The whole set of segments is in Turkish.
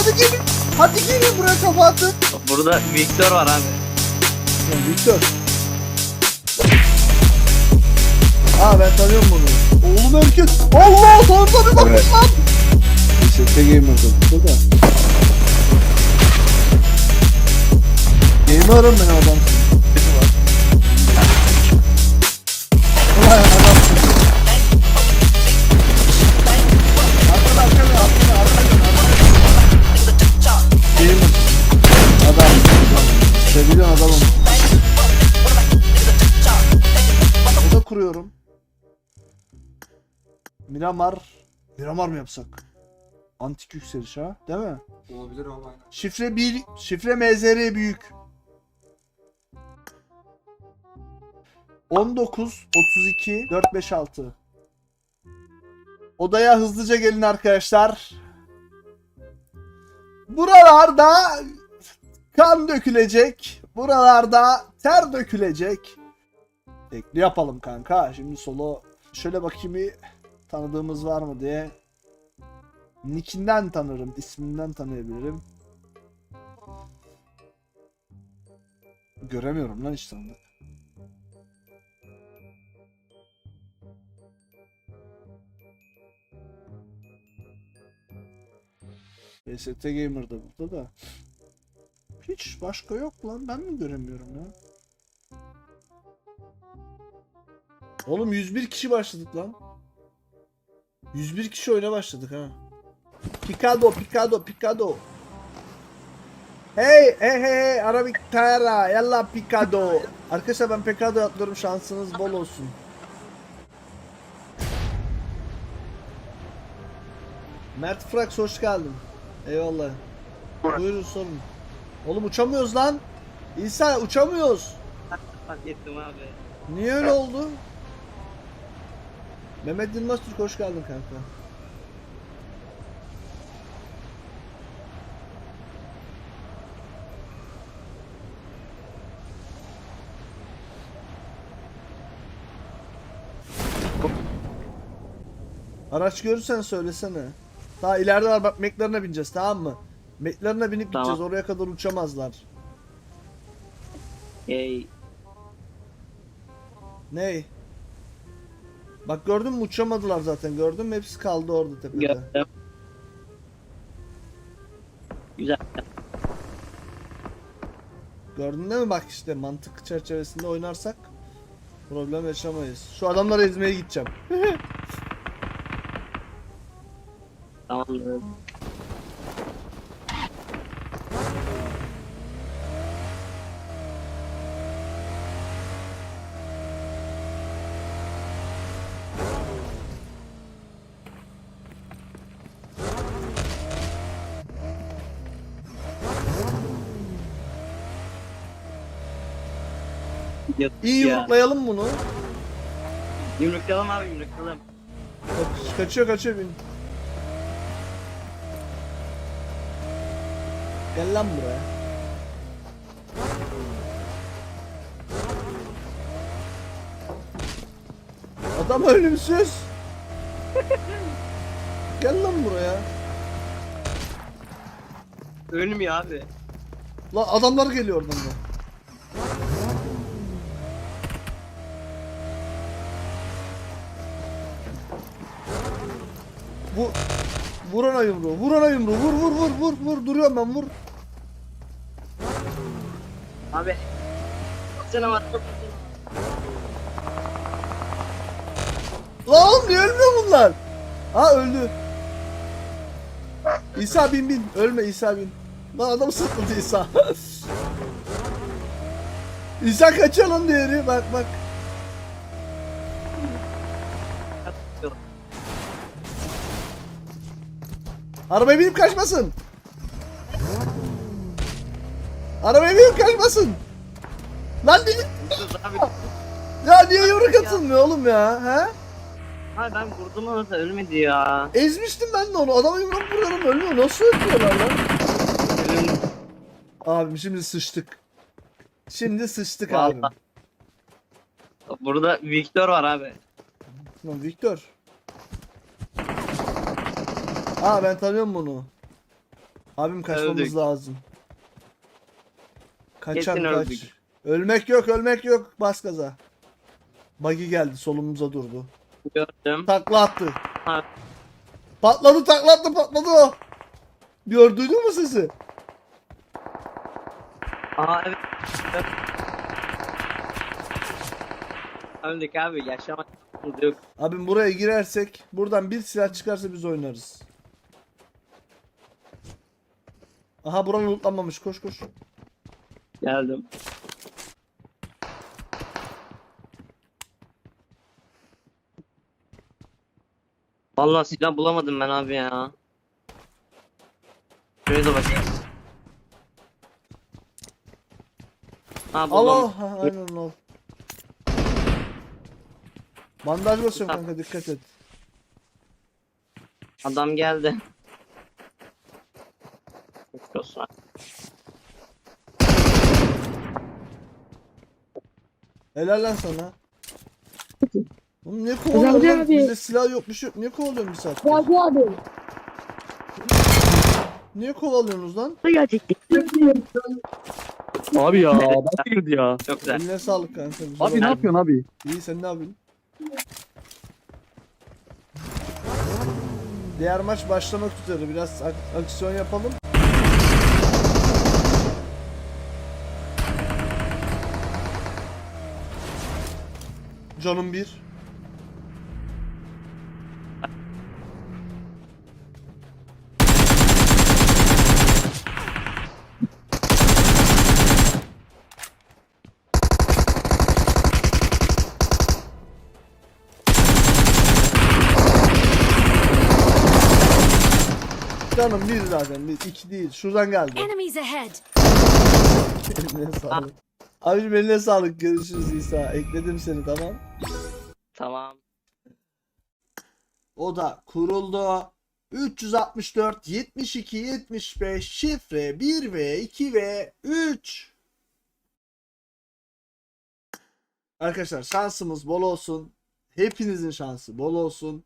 hadi gelin. Hadi gelin buraya kafa atın. Burada Victor var abi. Lan Victor. Ha ben tanıyorum bunu. Oğlum herkes. Allah sana bir bakın Evet. lan. İşte gamer'da bu da. Gamer'ım ben adamsın. Ulan adamsın. Miramar. Miramar mı yapsak? Antik yükseliş ha, değil mi? Olabilir ama aynen. Şifre 1, şifre MZR büyük. 19 32 456. Odaya hızlıca gelin arkadaşlar. Buralarda kan dökülecek. Buralarda ter dökülecek. Tekli yapalım kanka. Şimdi solo şöyle bakayım bir tanıdığımız var mı diye. Nickinden tanırım, isminden tanıyabilirim. Göremiyorum lan hiç tanıdık. BST Gamer'da burada da. Hiç başka yok lan. Ben mi göremiyorum ya? Oğlum 101 kişi başladık lan. 101 kişi oyuna başladık ha. Picado, Picado, Picado. Hey, hey, hey, hey, Arabik Tayara, yalla Picado. Arkadaşlar ben Picado atlıyorum, şansınız bol olsun. Mert Frax hoş geldin. Eyvallah. Buyurun sorun. Oğlum uçamıyoruz lan. İsa uçamıyoruz. Fark ettim abi. Niye öyle oldu? Mehmet Yılmaz Türk hoş geldin kanka. Araç görürsen söylesene. Daha ileride var bak McLaren'a bineceğiz tamam mı? McLaren'a binip Tamam. gideceğiz oraya kadar uçamazlar. Hey. Ney? Bak gördün mü uçamadılar zaten gördün mü hepsi kaldı orada tepede. Gördüm. Güzel. Gördün değil mi bak işte mantık çerçevesinde oynarsak problem yaşamayız. Şu adamları ezmeye gideceğim. Tamamdır. Yok İyi ya. yumruklayalım bunu. Yumruklayalım abi yumruklayalım. Kaç- Kaçıyor kaçıyor bin. Gel lan buraya. Adam ölümsüz. Gel lan buraya. Ölmüyor abi. Lan adamlar geliyor oradan da. Bu vur ona yumruğu. Vur ona yumruğu. Vur vur vur vur vur duruyorum ben vur. Abi. Sana var. Lan niye ölmüyor bunlar? Ha öldü. İsa bin bin. Ölme İsa bin. Lan adam sıkıldı İsa. İsa lan diğeri. Bak bak. Arabaya binip kaçmasın. Arabaya binip kaçmasın. Lan abi. Ya niye yumruk atılmıyor oğlum ya? He? Abi ben vurdum onu da ölmedi ya. Ezmiştim ben de onu. Adama yumruk vuruyorum ölüyor. Nasıl ötüyorlar lan? Ölüm. Abim şimdi sıçtık. Şimdi sıçtık abim. Vallahi. Burada Victor var abi. Lan Victor. Aa ben tanıyorum bunu. Abim kaçmamız Öldük. lazım. Kaçan Kesin kaç. öldük. Ölmek yok ölmek yok. Bas gaza. Buggy geldi solumuza durdu. Gördüm. Takla attı. Ha. Patladı takla attı patladı o. Gör duydun mu sesi? Aa evet. Öldük abi yaşamak yok. Abim buraya girersek buradan bir silah çıkarsa biz oynarız. Aha buranın lootlanmamış koş koş. Geldim. Vallahi silah bulamadım ben abi ya. Şuraya da bakayım. Ha buldum. Allah aynen o. Bandaj basıyorum kanka dikkat et. Adam geldi. Geçmiş olsun. Helal lan sana. Oğlum niye Ramazan kovalıyorsun? abi. Bizde silah yok bir şey yok. Niye kovalıyorsun bir saat? Gazi abi. Niye kovalıyorsunuz lan? Abi ya nasıl girdi ya? Çok güzel. Eline sağlık kanka. güzel Abi ne oldu. yapıyorsun abi? İyi sen ne yapıyorsun? Diğer maç başlamak üzere. Biraz ak- aksiyon yapalım. Canım bir. Canım bir zaten. Bir, iki değil. Şuradan geldi. Enemies ahead! eline sağlık. Abicim eline sağlık. Görüşürüz İsa. Ekledim seni tamam. Tamam. O da kuruldu. 364 72 75 şifre 1 ve 2 ve 3. Arkadaşlar şansımız bol olsun. Hepinizin şansı bol olsun.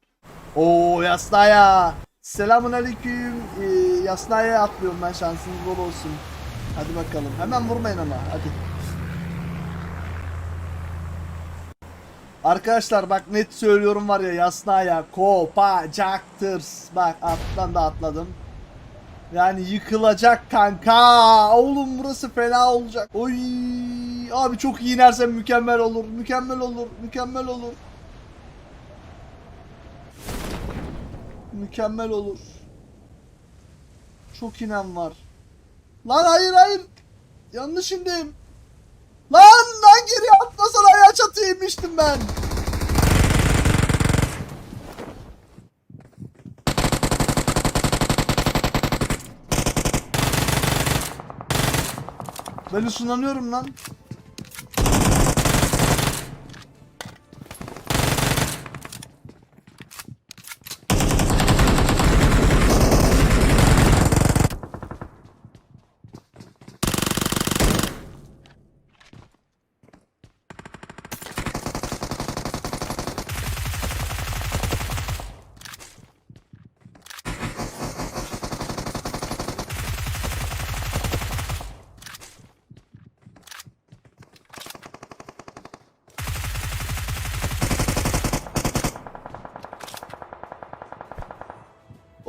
Oo Yasnaya. Selamun aleyküm. Ee, Yasnaya atlıyorum ben şansınız bol olsun. Hadi bakalım. Hemen vurmayın ama hadi. Arkadaşlar bak net söylüyorum var ya Yasnaya kopacaktır. Bak attan da atladım. Yani yıkılacak kanka. Oğlum burası fena olacak. Oy abi çok iyi inersem mükemmel olur. Mükemmel olur. Mükemmel olur. Mükemmel olur. Çok inen var. Lan hayır hayır. Yanlış indim. Lan lan geri atmasana çatıya inmiştim ben. Ben ısınlanıyorum lan.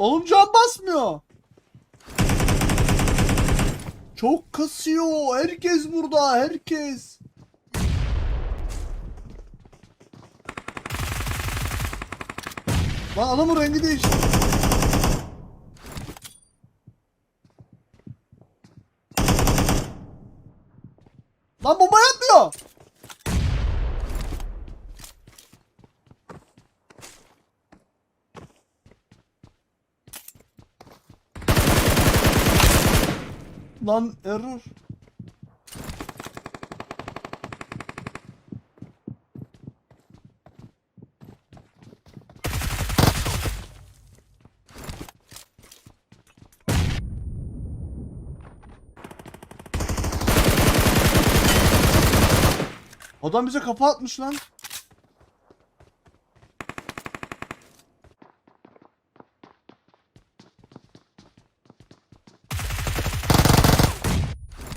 Oğlum can basmıyor. Çok kasıyor. Herkes burada. Herkes. Lan adamın rengi değişti. Lan bomba yatmıyor. Lan error. Adam bize kafa atmış lan.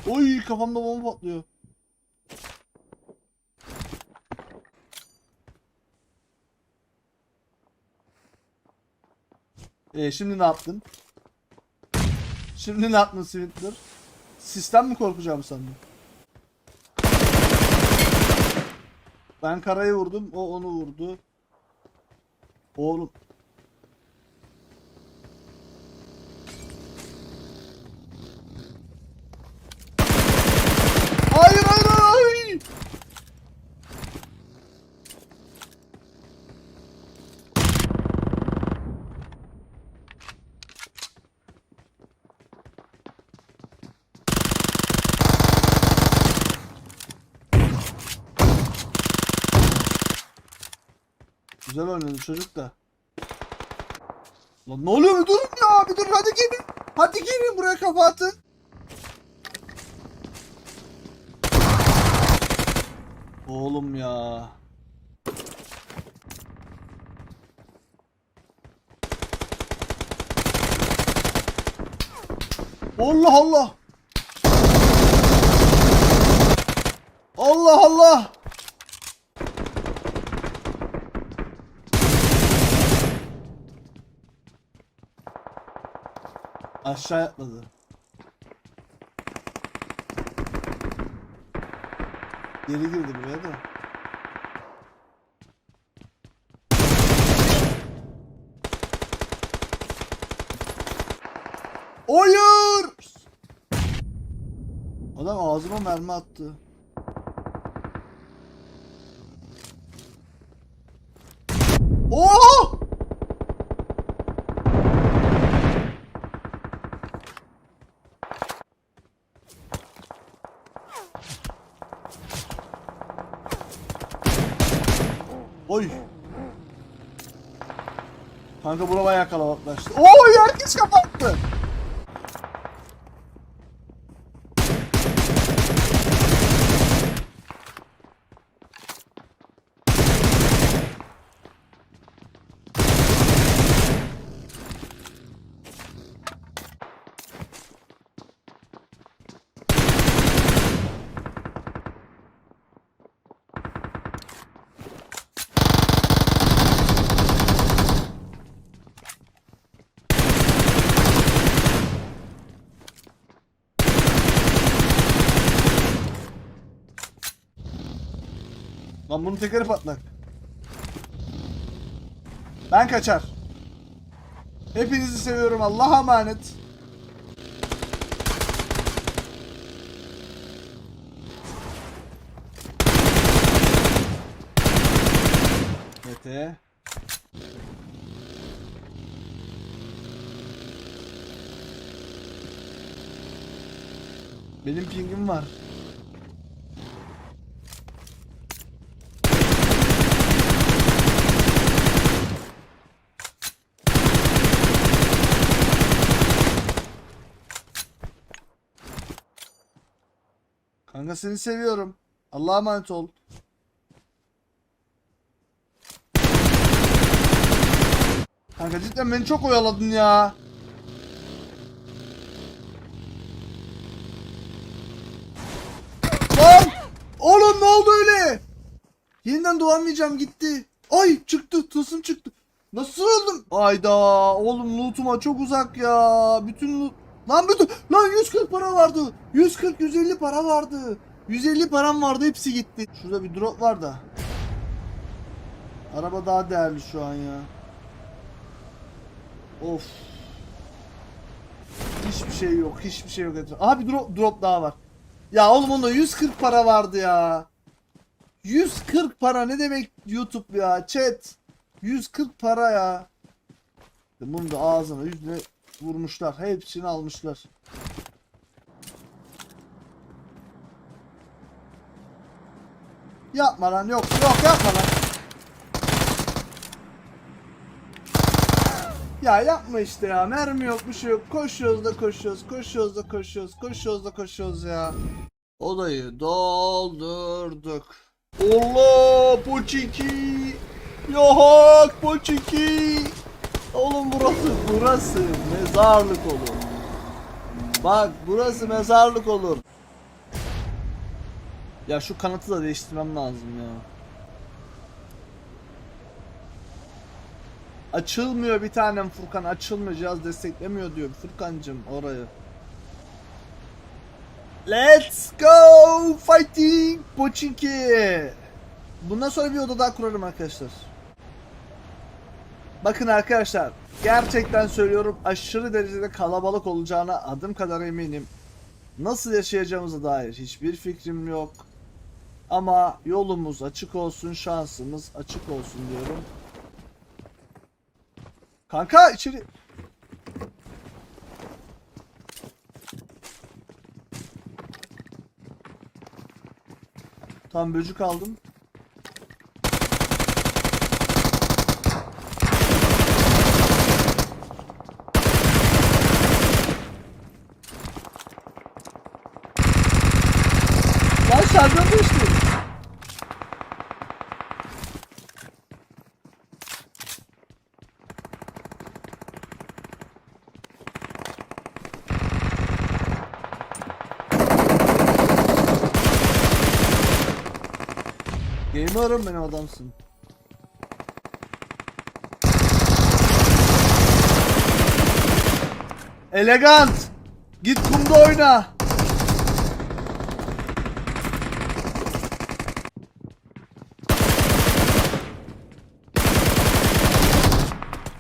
Oy kafamda bomba patlıyor. E şimdi ne yaptın? Şimdi ne yaptın Swindler? Sistem mi korkacağım sandın? Ben karayı vurdum, o onu vurdu. Oğlum. Hayır hayır hayır. Güzel oynadı çocuk da. Lan ne oluyor durun ya bir durun hadi gelin. Hadi gelin buraya kafa atın. Oğlum ya. Allah Allah. Allah Allah. Aşağı atladı. Geri girdi buraya da. Hayır! Adam ağzıma mermi attı. Oo! Oy. Kanka bura bayağı kalabalıklaştı. Oy herkes kapattı. Lan bunun tekeri patlak. Ben kaçar. Hepinizi seviyorum. Allah'a emanet. Mete. Benim pingim var. Kanka seni seviyorum. Allah'a emanet ol. Kanka cidden beni çok oyaladın ya. Lan! Oğlum ne oldu öyle? Yeniden doğamayacağım gitti. Ay çıktı tılsım çıktı. Nasıl öldüm? Ayda oğlum lootuma çok uzak ya. Bütün loot... Lan bütün... Lan 140 para vardı. 140 150 para vardı. 150 param vardı hepsi gitti. Şurada bir drop var da. Araba daha değerli şu an ya. Of. Hiçbir şey yok. Hiçbir şey yok. Aha bir drop, drop daha var. Ya oğlum onda 140 para vardı ya. 140 para ne demek YouTube ya chat. 140 para ya. Bunu da ağzına yüzüne vurmuşlar. Hepsini almışlar. Yapma lan yok yok yapma lan. Ya yapma işte ya. Mermi yok bir şey yok. Koşuyoruz da koşuyoruz. Koşuyoruz da koşuyoruz. Koşuyoruz da koşuyoruz ya. Odayı doldurduk. Allah poçiki. Yok poçiki. Oğlum burası burası mezarlık olur. Bak burası mezarlık olur. Ya şu kanatı da değiştirmem lazım ya. Açılmıyor bir tanem Furkan açılmıyor cihaz desteklemiyor diyor Furkancım orayı. Let's go fighting Pochinki. Bundan sonra bir oda daha kurarım arkadaşlar. Bakın arkadaşlar gerçekten söylüyorum aşırı derecede kalabalık olacağına adım kadar eminim. Nasıl yaşayacağımıza dair hiçbir fikrim yok. Ama yolumuz açık olsun, şansımız açık olsun diyorum. Kanka içeri... Tam böcük aldım. Lan şarjör düştü. Gamer'ım benim adamsın. Elegant. Git kumda oyna.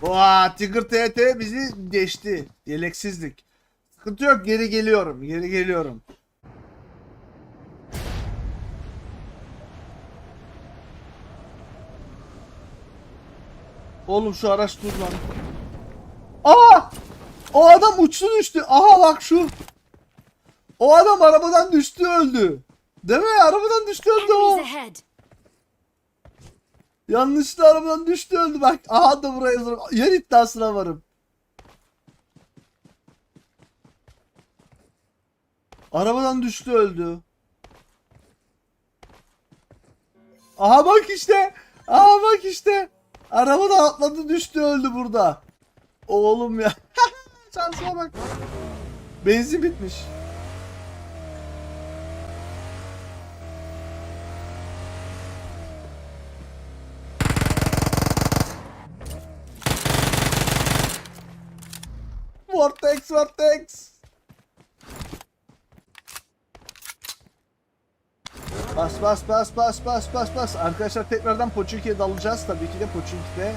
Vaa Tigger TT bizi geçti. Yeleksizlik. Sıkıntı yok geri geliyorum. Geri geliyorum. Oğlum şu araç dur lan. Aa! O adam uçtu düştü. Aha bak şu. O adam arabadan düştü öldü. Değil mi? Arabadan düştü öldü o. Yanlışlıkla arabadan düştü öldü bak. Aha da buraya yazarım. Yer iddiasına varım. Arabadan düştü öldü. Aha bak işte. Aha bak işte. Arabadan atladı düştü öldü burada. Oğlum ya. Şansıma bak. Benzin bitmiş. Vortex, Vortex. Bas bas bas bas bas bas bas. Arkadaşlar tekrardan Pochinki'ye dalacağız. Tabii ki de Pochinki'de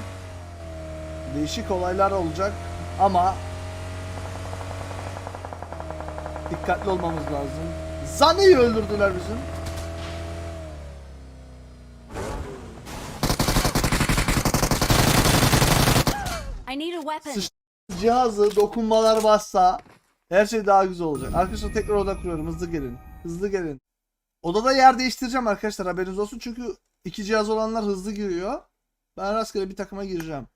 değişik olaylar olacak. Ama dikkatli olmamız lazım. Zani'yi öldürdüler bizim. Sıç- cihazı dokunmalar bassa her şey daha güzel olacak. Arkadaşlar tekrar oda kuruyorum. Hızlı gelin. Hızlı gelin. Odada yer değiştireceğim arkadaşlar haberiniz olsun. Çünkü iki cihaz olanlar hızlı giriyor. Ben rastgele bir takıma gireceğim.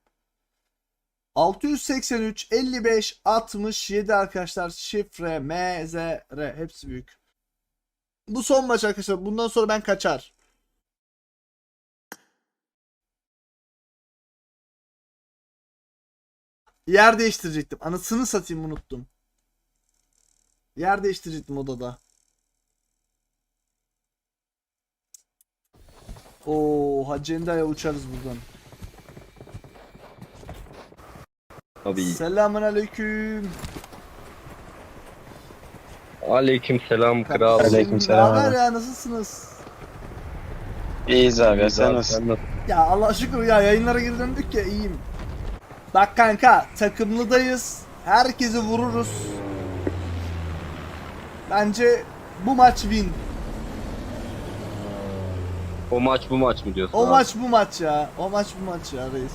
683 55 67 arkadaşlar şifre MZR hepsi büyük. Bu son maç arkadaşlar. Bundan sonra ben kaçar. Yer değiştirecektim. Anasını satayım unuttum. Yer değiştirecektim odada. Oo, Hacenda'ya uçarız buradan. Tabii. Selamun aleyküm. Aleyküm selam kral. Aleykümselam Ne haber abi. ya nasılsınız? İyiyiz abi ya sen nasılsın? nasıl? Ya Allah şükür ya yayınlara geri döndük ya iyiyim. Bak kanka takımlıdayız. Herkesi vururuz. Bence bu maç win. O maç bu maç mı diyorsun? O abi? maç bu maç ya. O maç bu maç ya reis.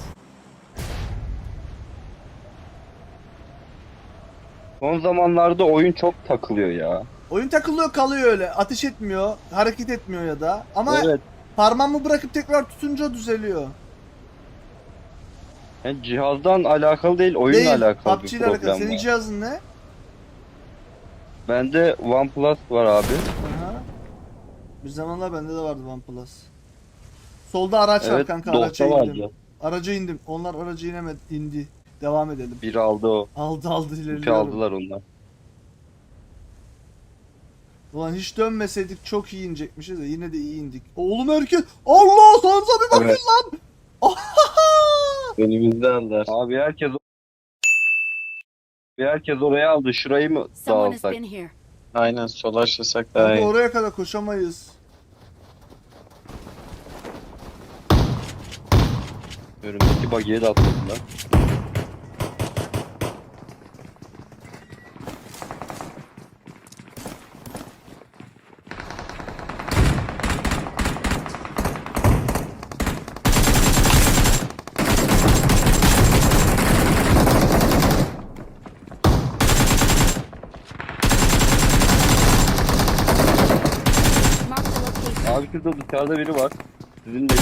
Son zamanlarda oyun çok takılıyor ya. Oyun takılıyor kalıyor öyle. Ateş etmiyor. Hareket etmiyor ya da. Ama Evet. parmağımı bırakıp tekrar tutunca düzeliyor. Yani cihazdan alakalı değil, oyunla Değil. alakalı PUBG bir ile alakalı. problem Senin cihazın ne? Bende OnePlus var abi. Aha. Bir zamanlar bende de vardı OnePlus. Solda araç var Evet, kanka araca Dosta indim. vardı. Araca indim. Onlar araca inemedi. indi. Devam edelim. Biri aldı o. Aldı aldı İpi ilerliyorum. aldılar onlar. Ulan hiç dönmeseydik çok iyi inecekmişiz de yine de iyi indik. Oğlum herkes Allah sanıza bir bakın Evet. lan. Önümüzde aldılar. Abi herkes bir herkes oraya aldı. Şurayı mı Someone has dağılsak? been here. Aynen sola açlasak daha iyi. oraya kadar koşamayız. Önümdeki bagiye de atladılar. Mark the location. Abi şurada dışarıda biri var. Sizin de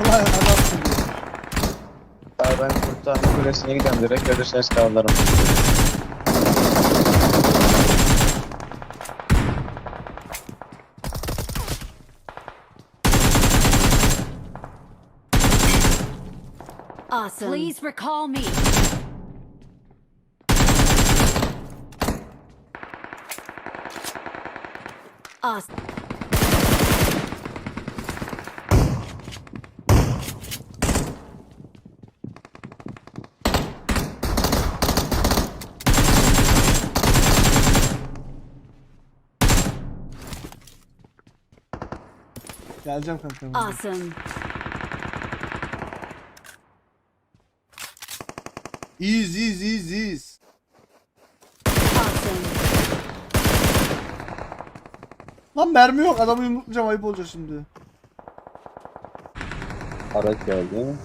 Ulan adamsın ya. Abi ben kurtarma kulesine gidelim direkt görürseniz kaldırırım. Awesome. Please recall me. Awesome. Geleceğim kanka. Awesome. İyiyiz iyiyiz iyiyiz iyiyiz. Awesome. Lan mermi yok adamı yumruklayacağım ayıp olacak şimdi. araç geldi.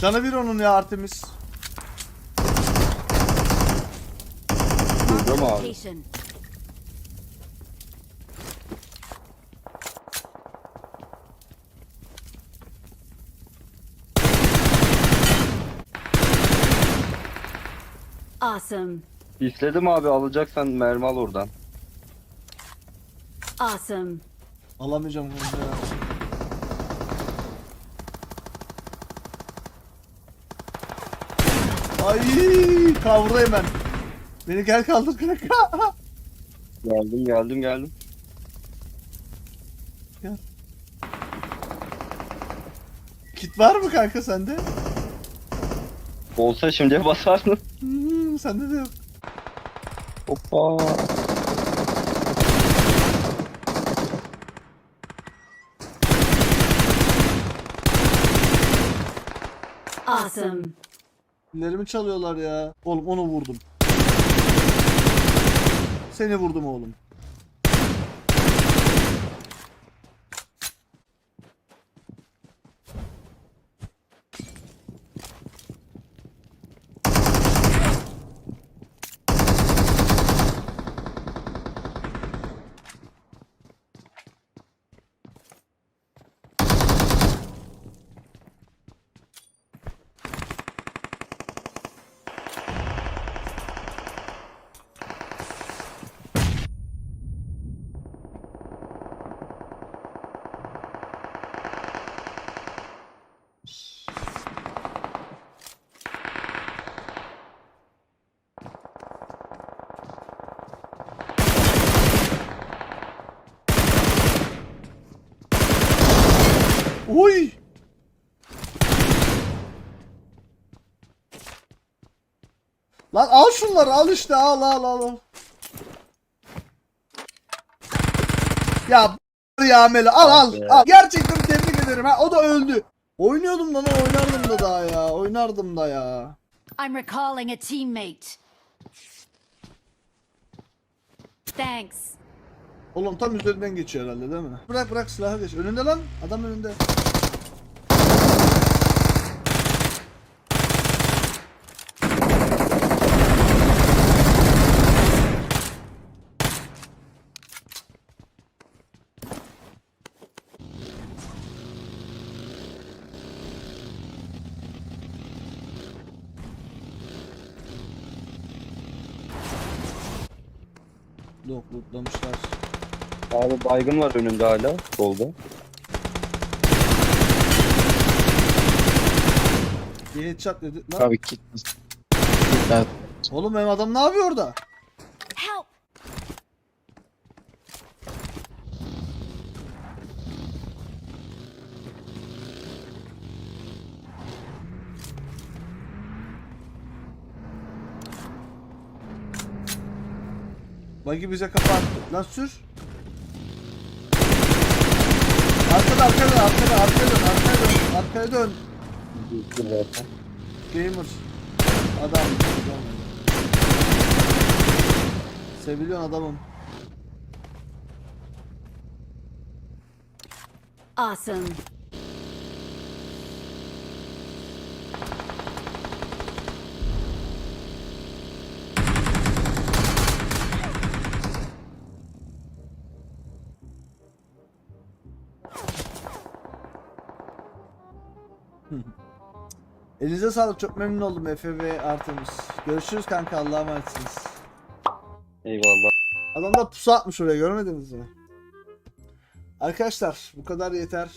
Canı bir onun ya Artemis. Burada mı abi? Location. Awesome. İstedim abi alacaksan mermi al oradan. Awesome. Alamayacağım kanka ya. Ay kavra hemen. Beni gel kaldır kanka. Geldim geldim geldim. Kit var mı kanka sende? Olsa şimdi basardın. Hmm, sende de yok. Hoppa. Awesome. Ellerimi çalıyorlar ya. Oğlum onu vurdum. Seni vurdum oğlum. Oy! Lan al şunları al işte al al al. al. Ya ya Melo al al Abi. al. Gerçekten tebrik ederim ha o da öldü. Oynuyordum lan oynardım da daha ya oynardım da ya. I'm recalling a teammate. Thanks. Oğlum tam üzerinden geçiyor herhalde değil mi? Bırak bırak silahı geç. Önünde lan adam önünde. Loot lootlamışlar. Abi baygın var önünde hala. Solda. Bir headshot dedi. Lan, Abi kit. Kit lazım. oğlum benim adam ne yapıyor orada? Help! Bagi bize kafa attı. Lan sür. Arkada arkada arkada arkaya dön arkaya dön arkaya dön. Dur zaten. Gamer. Adam. adam. Seviliyorsun adamım. Awesome. Elinize sağlık çok memnun oldum Efe ve Artemis. Görüşürüz kanka Allah'a emanetsiniz. Eyvallah. Adam da pusu atmış oraya görmediniz mi? Arkadaşlar bu kadar yeter.